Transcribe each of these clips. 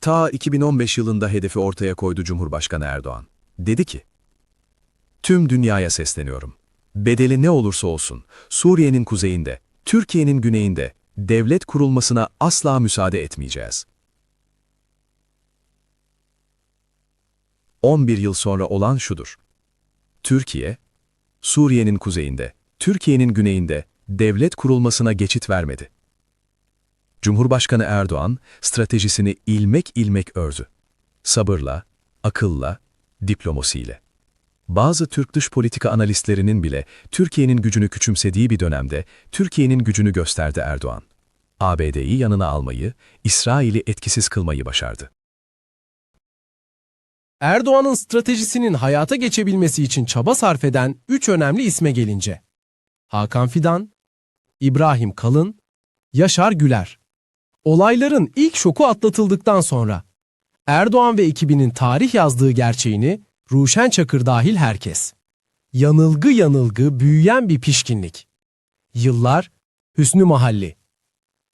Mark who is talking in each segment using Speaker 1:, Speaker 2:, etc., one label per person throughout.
Speaker 1: Ta 2015 yılında hedefi ortaya koydu Cumhurbaşkanı Erdoğan. Dedi ki, Tüm dünyaya sesleniyorum. Bedeli ne olursa olsun, Suriye'nin kuzeyinde, Türkiye'nin güneyinde devlet kurulmasına asla müsaade etmeyeceğiz. 11 yıl sonra olan şudur. Türkiye, Suriye'nin kuzeyinde, Türkiye'nin güneyinde devlet kurulmasına geçit vermedi. Cumhurbaşkanı Erdoğan stratejisini ilmek ilmek ördü. Sabırla, akılla, diplomasiyle. Bazı Türk dış politika analistlerinin bile Türkiye'nin gücünü küçümsediği bir dönemde Türkiye'nin gücünü gösterdi Erdoğan. ABD'yi yanına almayı, İsrail'i etkisiz kılmayı başardı.
Speaker 2: Erdoğan'ın stratejisinin hayata geçebilmesi için çaba sarf eden üç önemli isme gelince. Hakan Fidan, İbrahim Kalın, Yaşar Güler. Olayların ilk şoku atlatıldıktan sonra Erdoğan ve ekibinin tarih yazdığı gerçeğini Ruşen Çakır dahil herkes. Yanılgı yanılgı büyüyen bir pişkinlik. Yıllar Hüsnü Mahalli.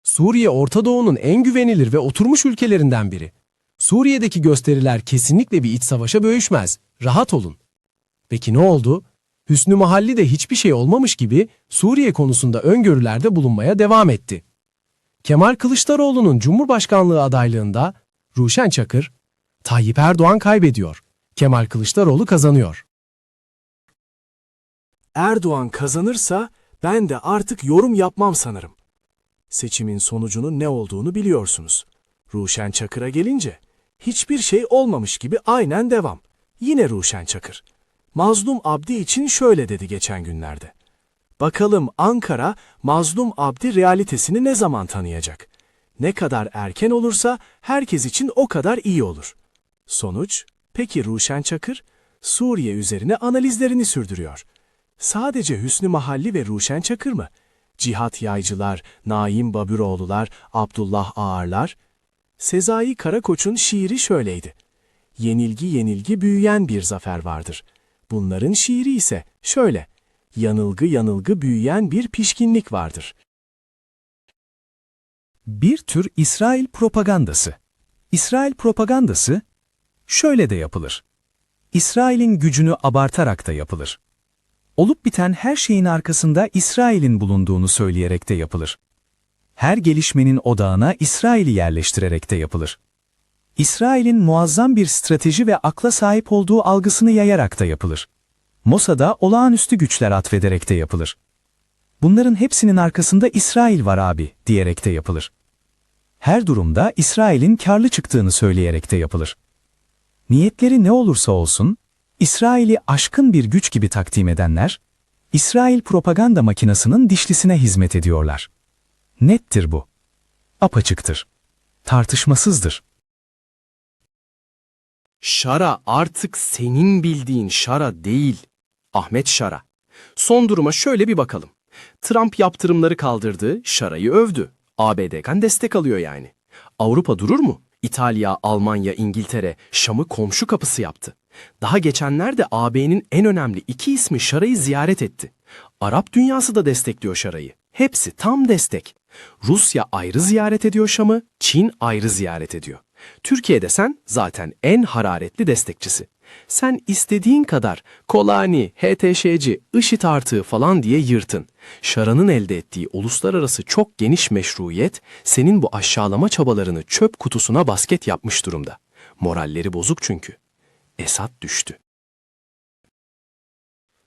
Speaker 2: Suriye Orta Doğu'nun en güvenilir ve oturmuş ülkelerinden biri. Suriye'deki gösteriler kesinlikle bir iç savaşa böğüşmez. Rahat olun. Peki ne oldu? Hüsnü Mahalli de hiçbir şey olmamış gibi Suriye konusunda öngörülerde bulunmaya devam etti. Kemal Kılıçdaroğlu'nun Cumhurbaşkanlığı adaylığında Ruşen Çakır, Tayyip Erdoğan kaybediyor. Kemal Kılıçdaroğlu kazanıyor.
Speaker 3: Erdoğan kazanırsa ben de artık yorum yapmam sanırım. Seçimin sonucunun ne olduğunu biliyorsunuz. Ruşen Çakır'a gelince hiçbir şey olmamış gibi aynen devam. Yine Ruşen Çakır. Mazlum Abdi için şöyle dedi geçen günlerde. Bakalım Ankara Mazlum Abdi realitesini ne zaman tanıyacak? Ne kadar erken olursa herkes için o kadar iyi olur. Sonuç, peki Ruşen Çakır, Suriye üzerine analizlerini sürdürüyor. Sadece Hüsnü Mahalli ve Ruşen Çakır mı? Cihat Yaycılar, Naim Babüroğlular, Abdullah Ağarlar. Sezai Karakoç'un şiiri şöyleydi. Yenilgi yenilgi büyüyen bir zafer vardır. Bunların şiiri ise şöyle. Yanılgı yanılgı büyüyen bir pişkinlik vardır.
Speaker 4: Bir tür İsrail propagandası. İsrail propagandası şöyle de yapılır. İsrail'in gücünü abartarak da yapılır. Olup biten her şeyin arkasında İsrail'in bulunduğunu söyleyerek de yapılır. Her gelişmenin odağına İsrail'i yerleştirerek de yapılır. İsrail'in muazzam bir strateji ve akla sahip olduğu algısını yayarak da yapılır. Mossad'a olağanüstü güçler atfederek de yapılır. Bunların hepsinin arkasında İsrail var abi diyerek de yapılır. Her durumda İsrail'in karlı çıktığını söyleyerek de yapılır. Niyetleri ne olursa olsun, İsrail'i aşkın bir güç gibi takdim edenler, İsrail propaganda makinasının dişlisine hizmet ediyorlar. Nettir bu. Apaçıktır. Tartışmasızdır.
Speaker 2: Şara artık senin bildiğin Şara değil. Ahmet Şara. Son duruma şöyle bir bakalım. Trump yaptırımları kaldırdı, Şara'yı övdü. ABD'den destek alıyor yani. Avrupa durur mu? İtalya, Almanya, İngiltere Şam'ı komşu kapısı yaptı. Daha geçenlerde AB'nin en önemli iki ismi Şara'yı ziyaret etti. Arap dünyası da destekliyor Şara'yı. Hepsi tam destek. Rusya ayrı ziyaret ediyor Şam'ı, Çin ayrı ziyaret ediyor. Türkiye'de sen zaten en hararetli destekçisi. Sen istediğin kadar Kolani, HTŞ'ci, IŞİD artığı falan diye yırtın. Şara'nın elde ettiği uluslararası çok geniş meşruiyet senin bu aşağılama çabalarını çöp kutusuna basket yapmış durumda. Moralleri bozuk çünkü. Esad düştü.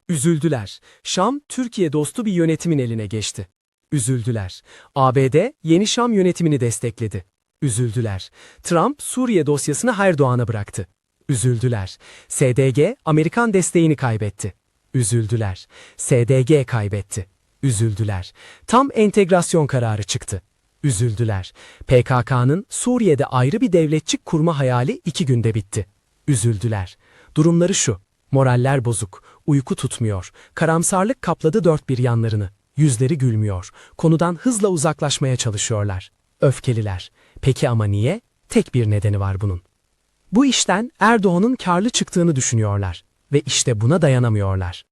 Speaker 5: Üzüldüler. Şam, Türkiye dostu bir yönetimin eline geçti. Üzüldüler. ABD, yeni Şam yönetimini destekledi. Üzüldüler. Trump, Suriye dosyasını Erdoğan'a bıraktı. Üzüldüler. SDG, Amerikan desteğini kaybetti. Üzüldüler. SDG kaybetti. Üzüldüler. Tam entegrasyon kararı çıktı. Üzüldüler. PKK'nın Suriye'de ayrı bir devletçik kurma hayali iki günde bitti. Üzüldüler. Durumları şu. Moraller bozuk, uyku tutmuyor, karamsarlık kapladı dört bir yanlarını. Yüzleri gülmüyor, konudan hızla uzaklaşmaya çalışıyorlar. Öfkeliler. Peki ama niye? Tek bir nedeni var bunun. Bu işten Erdoğan'ın karlı çıktığını düşünüyorlar ve işte buna dayanamıyorlar.